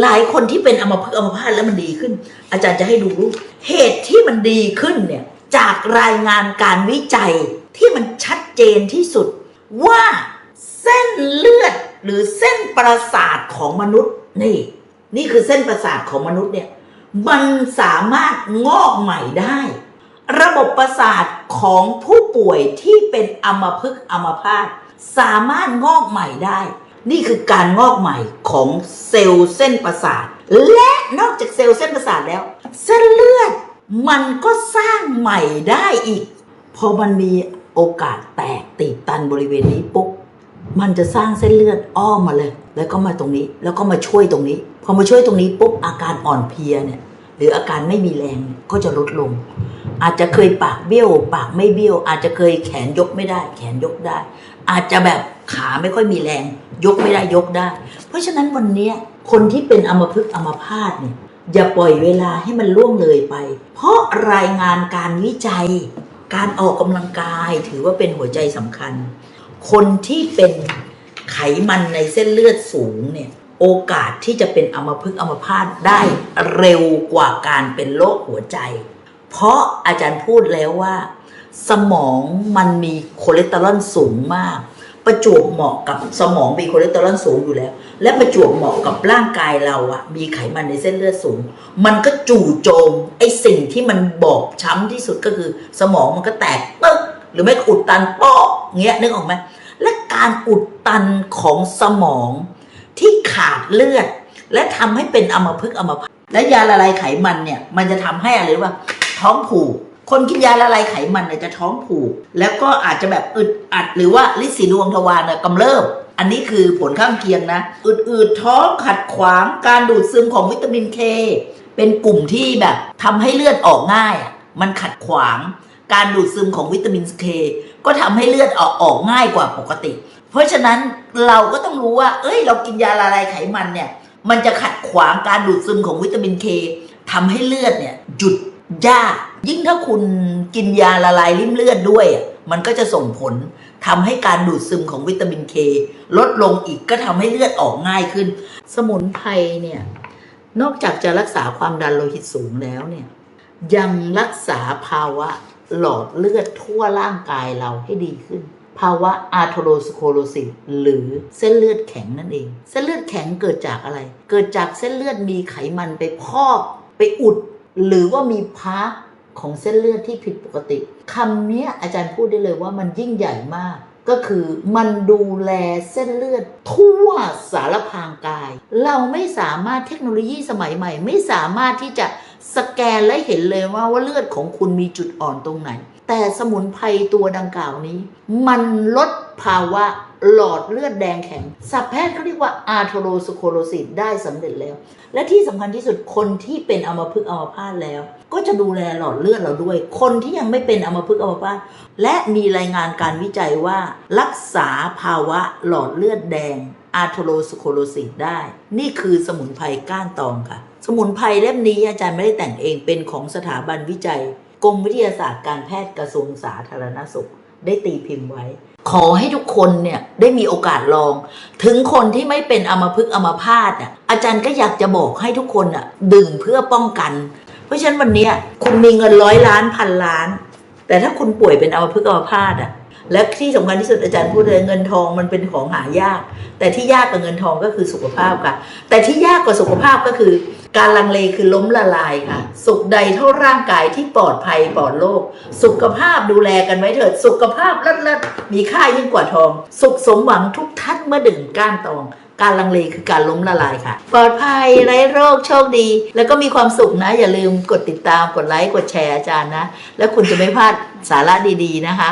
หลายคนที่เป็นอัมพฤกอมพาตแล้วมันดีขึ้น อาจารย์จะให้ดูรูปเหตุที่มันดีขึ้นเนี่ยจากรายงานการวิจัยที่มันชัดเจนที่สุด ว่าเส้นเลือดหรือเส้นประสาทของมนุษย์นี่ นี่คือเส้นประสาทของมนุษย์เนี่ยมันสามารถงอกใหม่ได้ ระบบประสาทของผู้ป่วยที่เป็นอมพฤกอัมพาตสามารถงอกใหม่ได้ นี่คือการงอกใหม่ของเซลล์เส้นประสาท และนอกจากเซลล์เส้นประสาทแล้ว เส้นเลือดมันก็สร้างใหม่ได้อีก พอมันมีโอกาสแตกตีบตันบริเวณนี้ปุ๊บมันจะสร้างเส้นเลือดอ้อมมาเลย แล้วก็มาตรงนี้ แล้วก็มาช่วยตรงนี้ พอมาช่วยตรงนี้ปุ๊บอาการอ่อนเพลียเนี่ยหรืออาการไม่มีแรงก็จะลดลง อาจจะเคยปากเบี้ยว ปากไม่เบี้ยว อาจจะเคยแขนยกไม่ได้ แขนยกได้ อาจจะแบบขาไม่ค่อยมีแรง ยกไม่ได้ยกได้ เพราะฉะนั้นวันนี้คนที่เป็นอัมพฤกษ์อัมพาตเนี่ยอย่าปล่อยเวลาให้มันล่วงเลยไป เพราะรายงานการวิจัย การออกกำลังกายถือว่าเป็นหัวใจสำคัญ คนที่เป็นไขมันในเส้นเลือดสูงเนี่ยโอกาสที่จะเป็นอัมพฤกษ์อัมพาตได้เร็วกว่าการเป็นโรคหัวใจ เพราะอาจารย์พูดแล้วว่า สมองมันมีคอเลสเตอรอลสูงมาก ประจวบเหมาะกับสมองมีคอเลสเตอรอลสูงอยู่แล้ว และประจวบเหมาะกับร่างกายเราอะมีไขมันในเส้นเลือดสูง มันก็จู่โจมไอสิ่งที่มันบอบช้ำที่สุดก็คือ สมองมันก็แตกปึ๊กหรือไม่ก็อุดตันปาะเงี้ยนึกออกไหมและการอุดตันของสมองที่ขาดเลือด และทำให้เป็นอมพฤกอมพาตและยาละลายไขมันเนี่ย มันจะทำให้อะไรรู้ป่ะท้องผูก คนกินยาละลายไขมันเนี่ยจะท้องผูก แล้วก็อาจจะแบบอึดอัดหรือว่าลิสีดวงทวารเนี่ยกำเริบอันนี้คือผลข้างเคียงนะอึดๆท้องขัดขวางการดูดซึมของวิตามินเคเป็นกลุ่มที่แบบทำให้เลือดออกง่าย มันขัดขวางการดูดซึมของวิตามินเคก็ทำให้เลือดออกออกง่ายกว่าปกติ เพราะฉะนั้นเราก็ต้องรู้ว่า เอ้ย เรากินยาละลายไขมันเนี่ย มันจะขัดขวางการดูดซึมของวิตามินเคทำให้เลือดเนี่ยหยุด ยาก ยิ่งถ้าคุณกินยาละลายริ่มเลือดด้วย มันก็จะส่งผลทำให้การดูดซึมของวิตามินเคลดลงอีกก็ทำให้เลือดออกง่ายขึ้น สมุนไพรเนี่ยนอกจากจะรักษาความดันโลหิตสูงแล้วเนี่ยยังรักษาภาวะหลอดเลือดทั่วร่างกายเราให้ดีขึ้น ภาวะอาร์โทโรสโคโรซิสหรือเส้นเลือดแข็งนั่นเอง เส้นเลือดแข็งเกิดจากอะไร เกิดจากเส้นเลือดมีไขมันไปพอกไปอุด หรือว่ามีพาร์ทของเส้นเลือดที่ผิดปกติคำนี้อาจารย์พูดได้เลยว่ามันยิ่งใหญ่มาก ก็คือมันดูแลเส้นเลือดทั่วสารพางกาย เราไม่สามารถเทคโนโลยีสมัยใหม่ ไม่สามารถที่จะสแกนและเห็นเลยว่าว่าเลือดของคุณมีจุดอ่อนตรงไหน แต่สมุนไพรตัวดังกล่าวนี้ มันลดภาวะ หลอดเลือดแดงแข็งสัพแพทย์เขาเรียกว่าอาร์โทโรสโคโรซิสได้สำเร็จแล้ว และที่สำคัญที่สุดคนที่เป็นอัมพฤกษ์อัมพาตแล้ว ก็จะดูแลหลอดเลือดเราด้วย คนที่ยังไม่เป็นอัมพฤกษ์อัมพาตและมีรายงานการวิจัยว่า รักษาภาวะหลอดเลือดแดงอาร์โทโรสโคโรซิสได้ นี่คือสมุนไพรก้านตองค่ะ สมุนไพรเล่มนี้อาจารย์ไม่ได้แต่งเองเป็นของสถาบันวิจัยกรมวิทยาศาสตร์การแพทย์กระทรวงสาธารณสุข ได้ตีพิมพ์ไว้ ขอให้ทุกคนเนี่ยได้มีโอกาสลอง ถึงคนที่ไม่เป็นอมพึกอัมพาตอะอาจารย์ก็อยากจะบอกให้ทุกคนอะดื่มเพื่อป้องกัน เพราะฉะนั้นวันนี้คุณมีเงินร้อยล้านพันล้าน แต่ถ้าคุณป่วยเป็นอมพึกอัมพาตอะ และที่สำคัญที่สุดอาจารย์พูดเลยเงินทองมันเป็นของหายาก แต่ที่ยากกว่าเงินทองก็คือสุขภาพค่ะ แต่ที่ยากกว่าสุขภาพก็คือ การลังเลคือล้มละลายค่ะ สุขใดเท่าร่างกายที่ปลอดภัยปลอดโรคสุขภาพดูแลกันไว้เถิด สุขภาพเลิศๆมีค่ายิ่งกว่าทอง สุขสมหวังทุกท่านเมื่อดื่มก้านตองการลังเลคือการล้มละลายค่ะ ปลอดภัยไร้โรคโชคดี แล้วก็มีความสุขนะ อย่าลืมกดติดตามกดไลค์กดแชร์อาจารย์นะ แล้วคุณจะไม่พลาดสาระดีๆนะคะ